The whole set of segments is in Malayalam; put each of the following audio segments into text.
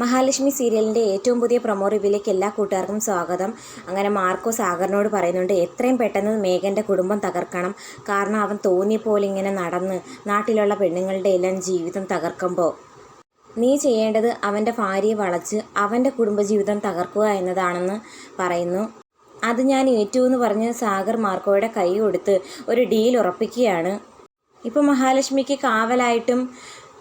മഹാലക്ഷ്മി സീരിയലിന്റെ ഏറ്റവും പുതിയ പ്രൊമോ റിവ്യൂലേക്ക് എല്ലാ കൂട്ടുകാർക്കും സ്വാഗതം. അങ്ങനെ മാർക്കോ സാഗറിനോട് പറയുന്നുണ്ട് എത്രയും പെട്ടെന്ന് മേഘന്റെ കുടുംബം തകർക്കണം. കാരണം അവൻ തോന്നിയ പോലെ ഇങ്ങനെ നടന്ന് നാട്ടിലുള്ള പെണ്ണുങ്ങളുടെ എല്ലാം ജീവിതം തകർക്കുമ്പോൾ നീ ചെയ്യേണ്ടത് അവന്റെ ഭാര്യയെ വളച്ച് അവന്റെ കുടുംബജീവിതം തകർക്കുക എന്നതാണെന്ന് പറയുന്നു. അത് ഞാൻ ഏറ്റു എന്ന് പറഞ്ഞ് സാഗർ മാർക്കോയുടെ കൈ കൊടുത്ത് ഒരു ഡീൽ ഉറപ്പിക്കുകയാണ്. ഇപ്പോൾ മഹാലക്ഷ്മിക്ക് കാവലായിട്ടും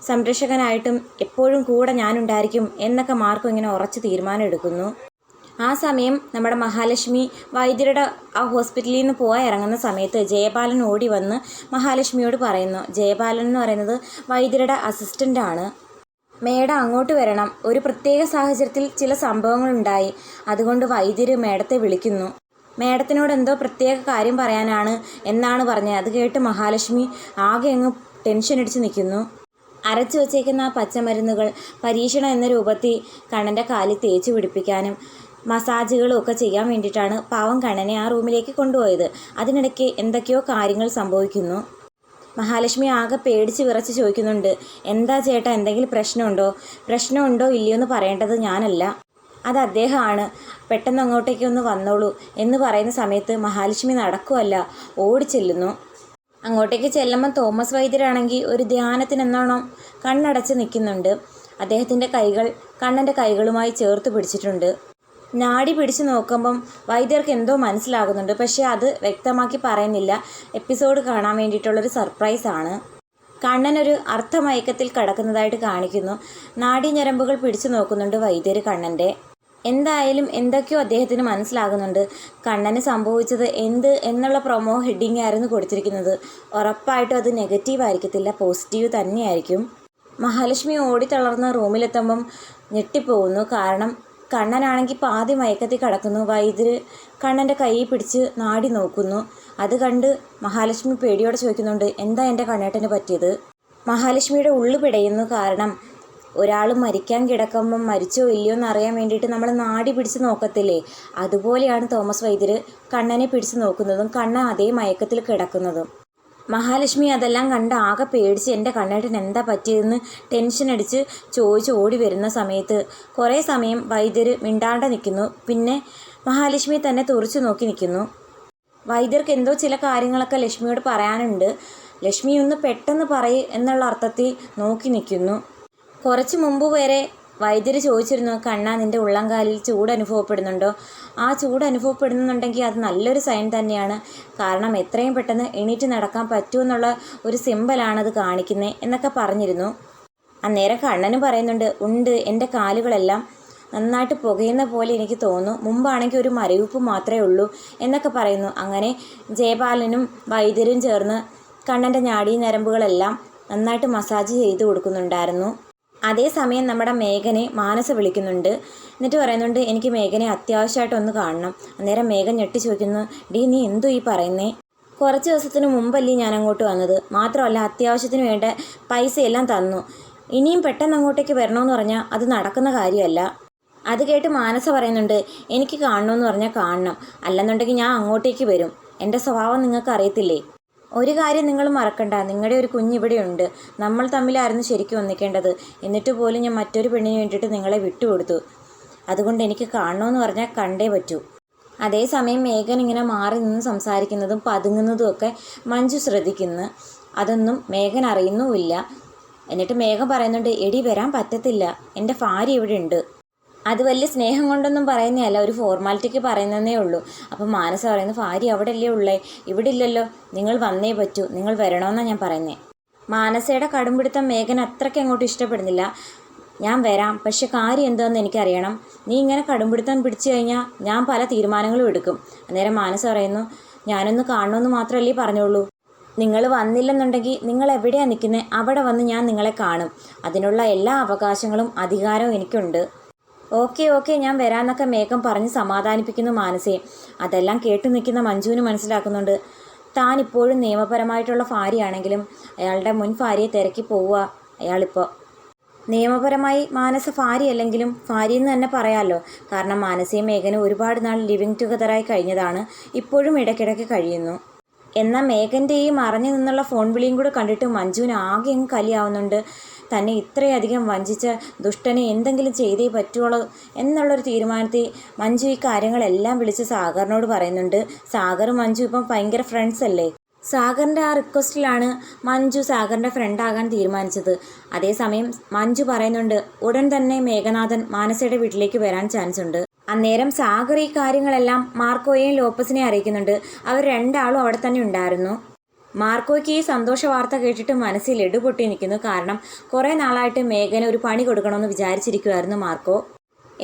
സംരക്ഷകനായിട്ടും എപ്പോഴും കൂടെ ഞാനുണ്ടായിരിക്കും എന്നൊക്കെ മാർക്കും ഇങ്ങനെ ഉറച്ച് തീരുമാനം എടുക്കുന്നു ആ സമയം നമ്മുടെ മഹാലക്ഷ്മി വൈദ്യരുടെ ആ ഹോസ്പിറ്റലിൽ നിന്ന് പോയി ഇറങ്ങുന്ന സമയത്ത് ജയപാലൻ ഓടി വന്ന് മഹാലക്ഷ്മിയോട് പറയുന്നു. ജയപാലൻ എന്ന് പറയുന്നത് വൈദ്യരുടെ അസിസ്റ്റന്റാണ് മേഡം അങ്ങോട്ട് വരണം. ഒരു പ്രത്യേക സാഹചര്യത്തിൽ ചില സംഭവങ്ങളുണ്ടായി അതുകൊണ്ട് വൈദ്യര് മേഡത്തെ വിളിക്കുന്നു. മേഡത്തിനോട് എന്തോ പ്രത്യേക കാര്യം പറയാനാണ് എന്നാണ് പറഞ്ഞത്. അത് കേട്ട് മഹാലക്ഷ്മി ആകെ അങ്ങ് ടെൻഷൻ അടിച്ച് നിൽക്കുന്നു. അരച്ചു വച്ചേക്കുന്ന ആ പച്ചമരുന്നുകൾ പരീക്ഷണം എന്ന രൂപത്തിൽ കണ്ണന്റെ കാലിൽ തേച്ച് പിടിപ്പിക്കാനും മസാജുകളും ഒക്കെ ചെയ്യാൻ വേണ്ടിയിട്ടാണ് പാവം കണ്ണനെ ആ റൂമിലേക്ക് കൊണ്ടുപോയത്. അതിനിടയ്ക്ക് എന്തൊക്കെയോ കാര്യങ്ങൾ സംഭവിക്കുന്നു. മഹാലക്ഷ്മി ആകെ പേടിച്ച് വിറച്ച് ചോദിക്കുന്നുണ്ട് എന്താ ചേട്ടാ എന്തെങ്കിലും പ്രശ്നമുണ്ടോ? പ്രശ്നമുണ്ടോ ഇല്ലയോ എന്ന് പറയേണ്ടത് ഞാനല്ല. അത് അദ്ദേഹമാണ്. പെട്ടെന്ന് അങ്ങോട്ടേക്ക് ഒന്ന് വന്നോളൂ എന്ന് പറയുന്ന സമയത്ത് മഹാലക്ഷ്മി നടക്കുമല്ല ഓടിച്ചെല്ലുന്നു അങ്ങോട്ടേക്ക് ചെല്ലുമ്പോൾ തോമസ് വൈദ്യരാണെങ്കിൽ ഒരു ധ്യാനത്തിനെന്നോണം കണ്ണടച്ച് നിൽക്കുന്നുണ്ട്. അദ്ദേഹത്തിന്റെ കൈകൾ കണ്ണന്റെ കൈകളുമായി ചേർത്ത് പിടിച്ചിട്ടുണ്ട്. നാടി പിടിച്ചു നോക്കുമ്പം വൈദ്യർക്ക് എന്തോ മനസ്സിലാകുന്നുണ്ട്. പക്ഷേ അത് വ്യക്തമാക്കി പറയുന്നില്ല. എപ്പിസോഡ് കാണാൻ വേണ്ടിയിട്ടുള്ളൊരു സർപ്രൈസാണ്. ഒരു അർത്ഥമയക്കത്തിൽ കടക്കുന്നതായിട്ട് കാണിക്കുന്നു. നാഡി ഞരമ്പുകൾ പിടിച്ചു നോക്കുന്നുണ്ട് വൈദ്യർ കണ്ണന്റെ. എന്തായാലും എന്തൊക്കെയോ അദ്ദേഹത്തിന് മനസ്സിലാകുന്നുണ്ട്. കണ്ണന് സംഭവിച്ചത് എന്ത് എന്നുള്ള പ്രൊമോ ഹെഡിങ് ആയിരുന്നു കൊടുത്തിരിക്കുന്നത്. ഉറപ്പായിട്ടും അത് നെഗറ്റീവ് ആയിരിക്കത്തില്ല പോസിറ്റീവ് തന്നെയായിരിക്കും. മഹാലക്ഷ്മി ഓടിത്തളർന്ന റൂമിലെത്തുമ്പം ഞെട്ടിപ്പോകുന്നു. കാരണം കണ്ണനാണെങ്കിൽ പാതി മയക്കത്തിൽ കിടക്കുന്നു. വൈദ്യര് കണ്ണന്റെ കൈ പിടിച്ച് നാടി നോക്കുന്നു. അത് കണ്ട് മഹാലക്ഷ്മി പേടിയോടെ ചോദിക്കുന്നുണ്ട് എന്താ എന്റെ കണ്ണേട്ടന് പറ്റിയത്? മഹാലക്ഷ്മിയുടെ ഉള്ളു പിടയുന്നു. കാരണം ഒരാൾ മരിക്കാൻ കിടക്കുമ്പം മരിച്ചോ ഇല്ലയോ എന്ന് അറിയാൻ വേണ്ടിയിട്ട് നമ്മൾ നാടി പിടിച്ച് നോക്കത്തില്ലേ? അതുപോലെയാണ് തോമസ് വൈദ്യർ കണ്ണനെ പിടിച്ച് നോക്കുന്നതും കണ്ണൻ അതേ മയക്കത്തിൽ കിടക്കുന്നതും. മഹാലക്ഷ്മി അതെല്ലാം കണ്ട് ആകെ പേടിച്ച് എന്റെ കണ്ണേട്ടൻ എന്താ പറ്റിയതെന്ന് ടെൻഷൻ അടിച്ച് ചോദിച്ച് ഓടി വരുന്ന സമയത്ത് കുറേ സമയം വൈദ്യർ മിണ്ടാണ്ട് നിൽക്കുന്നു. പിന്നെ മഹാലക്ഷ്മി തന്നെ തുറച്ചു നോക്കി നിൽക്കുന്നു. വൈദ്യർക്ക് എന്തോ ചില കാര്യങ്ങളൊക്കെ ലക്ഷ്മിയോട് പറയാനുണ്ട്. ലക്ഷ്മി ഒന്ന് പെട്ടെന്ന് പറയ് എന്നുള്ള അർത്ഥത്തിൽ നോക്കി നിൽക്കുന്നു. കുറച്ച് മുമ്പ് വരെ വൈദ്യർ ചോദിച്ചിരുന്നു കണ്ണ നിന്റെ ഉള്ളംകാലിൽ ചൂട് അനുഭവപ്പെടുന്നുണ്ടോ? ആ ചൂട് അനുഭവപ്പെടുന്നുണ്ടെങ്കിൽ അത് നല്ലൊരു സൈൻ തന്നെയാണ്. കാരണം എത്രയും പെട്ടെന്ന് എണീറ്റ് നടക്കാൻ പറ്റുമെന്നുള്ള ഒരു സിമ്പലാണത് കാണിക്കുന്നത് എന്നൊക്കെ പറഞ്ഞിരുന്നു. അന്നേരം കണ്ണനും പറയുന്നുണ്ട് ഉണ്ട് എന്റെ കാലുകളെല്ലാം നന്നായിട്ട് പുകയുന്ന പോലെ എനിക്ക് തോന്നുന്നു. മുമ്പാണെങ്കിൽ ഒരു മരവിപ്പ് മാത്രമേ ഉള്ളൂ എന്നൊക്കെ പറയുന്നു. അങ്ങനെ ജയപാലനും വൈദ്യരും ചേർന്ന് കണ്ണന്റെ ഞാടി ഞരമ്പുകളെല്ലാം നന്നായിട്ട് മസാജ് ചെയ്ത് കൊടുക്കുന്നുണ്ടായിരുന്നു. അതേസമയം നമ്മുടെ മേഘനെ മാനസ വിളിക്കുന്നുണ്ട്. എന്നിട്ട് പറയുന്നുണ്ട് എനിക്ക് മേഘനെ അത്യാവശ്യമായിട്ട് ഒന്ന് കാണണം. അന്നേരം മേഘൻ ഞെട്ടി ചോദിക്കുന്നു ഡി നീ എന്തോ ഈ പറയുന്നേ? കുറച്ച് ദിവസത്തിന് മുമ്പല്ലേ ഞാൻ അങ്ങോട്ട് വന്നത്. മാത്രമല്ല അത്യാവശ്യത്തിന് വേണ്ട പൈസയെല്ലാം തന്നു. ഇനിയും പെട്ടെന്ന് അങ്ങോട്ടേക്ക് വരണമെന്ന് പറഞ്ഞാൽ അത് നടക്കുന്ന കാര്യമല്ല. അത് കേട്ട് മാനസ പറയുന്നുണ്ട് എനിക്ക് കാണണമെന്ന് പറഞ്ഞാൽ കാണണം. അല്ലെന്നുണ്ടെങ്കിൽ ഞാൻ അങ്ങോട്ടേക്ക് വരും. എന്റെ സ്വഭാവം നിങ്ങൾക്ക് അറിയത്തില്ലേ ഒരു കാര്യം നിങ്ങൾ മറക്കണ്ട. നിങ്ങളുടെ ഒരു കുഞ്ഞിവിടെയുണ്ട് നമ്മൾ തമ്മിലായിരുന്നു ശരിക്കും ഒന്നിക്കേണ്ടത്. എന്നിട്ട് പോലും ഞാൻ മറ്റൊരു പെണ്ണിന് വേണ്ടിയിട്ട് നിങ്ങളെ വിട്ടുകൊടുത്തു. അതുകൊണ്ട് എനിക്ക് കാണണമെന്ന് പറഞ്ഞാൽ കണ്ടേ പറ്റൂ. അതേസമയം മേഘൻ ഇങ്ങനെ മാറി നിന്ന് സംസാരിക്കുന്നതും പതുങ്ങുന്നതും ഒക്കെ മഞ്ജു ശ്രദ്ധിക്കുന്നു. അതൊന്നും മേഘൻ അറിയുന്നുമില്ല. എന്നിട്ട് മേഘം പറയുന്നുണ്ട് എടി വരാൻ പറ്റത്തില്ല. എന്റെ ഭാര്യ ഇവിടെ ഉണ്ട് അത് വലിയ സ്നേഹം കൊണ്ടൊന്നും പറയുന്നതല്ല ഒരു ഫോർമാലിറ്റിക്ക് പറയുന്നതേ ഉള്ളൂ. അപ്പം മാനസ പറയുന്നു ഭാര്യ അവിടെ അല്ലേ ഉള്ളേ? ഇവിടെ ഇല്ലല്ലോ നിങ്ങൾ വന്നേ പറ്റൂ. നിങ്ങൾ വരണമെന്നാണ് ഞാൻ പറയുന്നത് മാനസയുടെ കടുംപിടുത്തം മേഘൻ അത്രയ്ക്ക് അങ്ങോട്ട് ഇഷ്ടപ്പെടുന്നില്ല. ഞാൻ വരാം. പക്ഷെ കാര്യം എന്താണെന്ന് എനിക്കറിയണം. നീ ഇങ്ങനെ കടുംപിടുത്തം പിടിച്ചു കഴിഞ്ഞാൽ ഞാൻ പല തീരുമാനങ്ങളും എടുക്കും. അന്നേരം മാനസ പറയുന്നു ഞാനൊന്ന് കാണണമെന്ന് മാത്രമല്ലേ പറഞ്ഞോളൂ നിങ്ങൾ വന്നില്ലെന്നുണ്ടെങ്കിൽ നിങ്ങൾ എവിടെയാണ് നിൽക്കുന്നത് അവിടെ വന്ന് ഞാൻ നിങ്ങളെ കാണും. അതിനുള്ള എല്ലാ അവകാശങ്ങളും അധികാരവും എനിക്കുണ്ട്. ഓക്കെ ഓക്കെ ഞാൻ വരാമെന്നൊക്കെ മേഘം പറഞ്ഞ് സമാധാനിപ്പിക്കുന്നു മാനസയെ അതെല്ലാം കേട്ടു നിൽക്കുന്ന മഞ്ജുവിന് മനസ്സിലാക്കുന്നുണ്ട്. താൻ ഇപ്പോഴും നിയമപരമായിട്ടുള്ള ഭാര്യയാണെങ്കിലും അയാളുടെ മുൻ ഭാര്യയെ തിരക്കി പോവുക അയാളിപ്പോൾ നിയമപരമായി മാനസ ഭാര്യയല്ലെങ്കിലും ഭാര്യയെന്ന് തന്നെ പറയാമല്ലോ കാരണം മാനസയും മേഘനും ഒരുപാട് നാൾ ലിവിങ് ടുഗദറായി കഴിഞ്ഞതാണ്. ഇപ്പോഴും ഇടയ്ക്കിടയ്ക്ക് കഴിയുന്നു. എന്നാൽ മേഘന്റെ ഈ നിന്നുള്ള ഫോൺ വിളിയും കൂടെ കണ്ടിട്ട് മഞ്ജുവിന് ആകെ അങ്ങ് കലിയാവുന്നുണ്ട്. തന്നെ ഇത്രയധികം വഞ്ചിച്ച ദുഷ്ടനെ എന്തെങ്കിലും ചെയ്തേ പറ്റുള്ളൂ എന്നുള്ളൊരു തീരുമാനത്തിൽ മഞ്ജു ഈ കാര്യങ്ങളെല്ലാം വിളിച്ച് സാഗറിനോട് പറയുന്നുണ്ട്. സാഗറും മഞ്ജു ഇപ്പം ഭയങ്കര ഫ്രണ്ട്സ് അല്ലേ? സാഗറിന്റെ ആ റിക്വസ്റ്റിലാണ് മഞ്ജു സാഗറിന്റെ ഫ്രണ്ടാകാൻ തീരുമാനിച്ചത്. അതേസമയം മഞ്ജു പറയുന്നുണ്ട് ഉടൻ തന്നെ മേഘനാഥൻ മാനസയുടെ വീട്ടിലേക്ക് വരാൻ ചാൻസ് ഉണ്ട്. അന്നേരം സാഗർ ഈ കാര്യങ്ങളെല്ലാം മാർക്കോയെയും ലോപ്പസിനെയും അറിയിക്കുന്നുണ്ട്. അവർ രണ്ടാളും അവിടെ തന്നെ ഉണ്ടായിരുന്നു. മാർക്കോയ്ക്ക് ഈ സന്തോഷ വാർത്ത കേട്ടിട്ട് മനസ്സിൽ ഇടുപൊട്ടി നിൽക്കുന്നു. കാരണം കുറേ നാളായിട്ട് മേഘന് ഒരു പണി കൊടുക്കണമെന്ന് വിചാരിച്ചിരിക്കുമായിരുന്നു മാർക്കോ.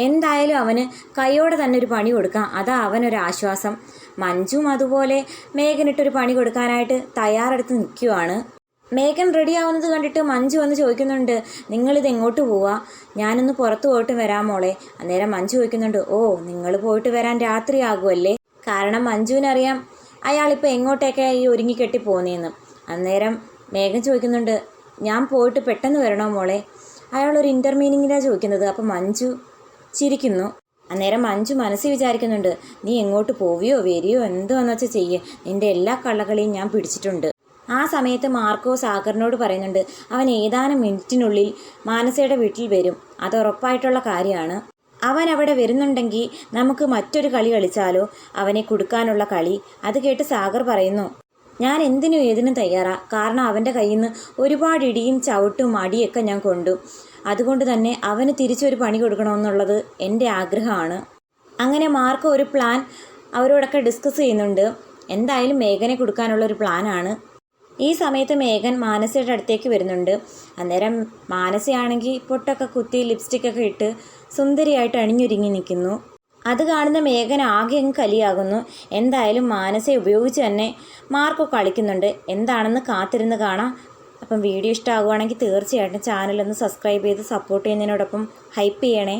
എന്തായാലും അവന് കൈയോടെ തന്നെ ഒരു പണി കൊടുക്കാം. അതാ അവനൊരു ആശ്വാസം. മഞ്ജുവും അതുപോലെ മേഘനിട്ടൊരു പണി കൊടുക്കാനായിട്ട് തയ്യാറെടുത്ത് നിൽക്കുവാണ്. മേഘൻ റെഡി ആവുന്നത് കണ്ടിട്ട് മഞ്ജു വന്ന് ചോദിക്കുന്നുണ്ട് നിങ്ങളിത് എങ്ങോട്ട് പോവാ? ഞാനൊന്ന് പുറത്ത് പോയിട്ട് വരാം മോളെ. അന്നേരം മഞ്ജു ചോദിക്കുന്നുണ്ട് ഓ നിങ്ങൾ പോയിട്ട് വരാൻ രാത്രിയാകുമല്ലേ കാരണം മഞ്ജുവിനറിയാം അയാളിപ്പോൾ എങ്ങോട്ടേക്കാ ഈ ഒരുങ്ങിക്കെട്ടി പോകുന്നതെന്ന് അന്നേരം മേഘം ചോദിക്കുന്നുണ്ട് ഞാൻ പോയിട്ട് പെട്ടെന്ന് വരണോ മോളെ? അയാളൊരു ഇന്റർമീനിങ്ങിലാണ് ചോദിക്കുന്നത്. അപ്പോൾ മഞ്ജു ചിരിക്കുന്നു. അന്നേരം മഞ്ജു മനസ്സിൽ വിചാരിക്കുന്നുണ്ട് നീ എങ്ങോട്ട് പോവിയോ വരിയോ എന്തുവെന്ന് വെച്ചാൽ ചെയ്യ്. നിന്റെ എല്ലാ കള്ളകളെയും ഞാൻ പിടിച്ചിട്ടുണ്ട്. ആ സമയത്ത് മാർക്കോ സാഗറിനോട് പറയുന്നുണ്ട് അവൻ ഏതാനും മിനിറ്റിനുള്ളിൽ മാനസയുടെ വീട്ടിൽ വരും. അത് ഉറപ്പായിട്ടുള്ള കാര്യമാണ്. അവൻ അവിടെ വരുന്നുണ്ടെങ്കിൽ നമുക്ക് മറ്റൊരു കളി കളിച്ചാലോ? അവനെ കൊടുക്കാനുള്ള കളി. അത് കേട്ട് സാഗർ പറയുന്നു. ഞാൻ എന്തിനും ഏതിനും തയ്യാറാ. കാരണം അവന്റെ കയ്യിൽ നിന്ന് ഒരുപാട് ഇടിയും ചവിട്ടും അടിയൊക്കെ ഞാൻ കൊണ്ടു. അതുകൊണ്ട് തന്നെ അവന് തിരിച്ചൊരു പണി കൊടുക്കണമെന്നുള്ളത് എന്റെ ആഗ്രഹമാണ്. അങ്ങനെ മാർക്ക് ഒരു പ്ലാൻ അവരോടൊക്കെ ഡിസ്കസ് ചെയ്യുന്നുണ്ട്. എന്തായാലും മേഘനെ കൊടുക്കാനുള്ള ഒരു പ്ലാനാണ് ഈ സമയത്ത് മേഘൻ മാനസയുടെ അടുത്തേക്ക് വരുന്നുണ്ട്. അന്നേരം മാനസയാണെങ്കിൽ പൊട്ടൊക്കെ കുത്തി ലിപ്സ്റ്റിക്കൊക്കെ ഇട്ട് സുന്ദരിയായിട്ട് അണിഞ്ഞൊരുങ്ങി നിൽക്കുന്നു. അത് കാണുന്ന മേഘന ആകെ അങ്ങ് കലിയാകുന്നു. എന്തായാലും മാനസയെ ഉപയോഗിച്ച് തന്നെ മാർക്കോ കളിക്കുന്നുണ്ട്. എന്താണെന്ന് കാത്തിരുന്ന് കാണാം. അപ്പം വീഡിയോ ഇഷ്ടമാകുവാണെങ്കിൽ തീർച്ചയായിട്ടും ചാനലൊന്ന് സബ്സ്ക്രൈബ് ചെയ്ത് സപ്പോർട്ട് ചെയ്യുന്നതിനോടൊപ്പം ഹൈപ്പ് ചെയ്യണേ.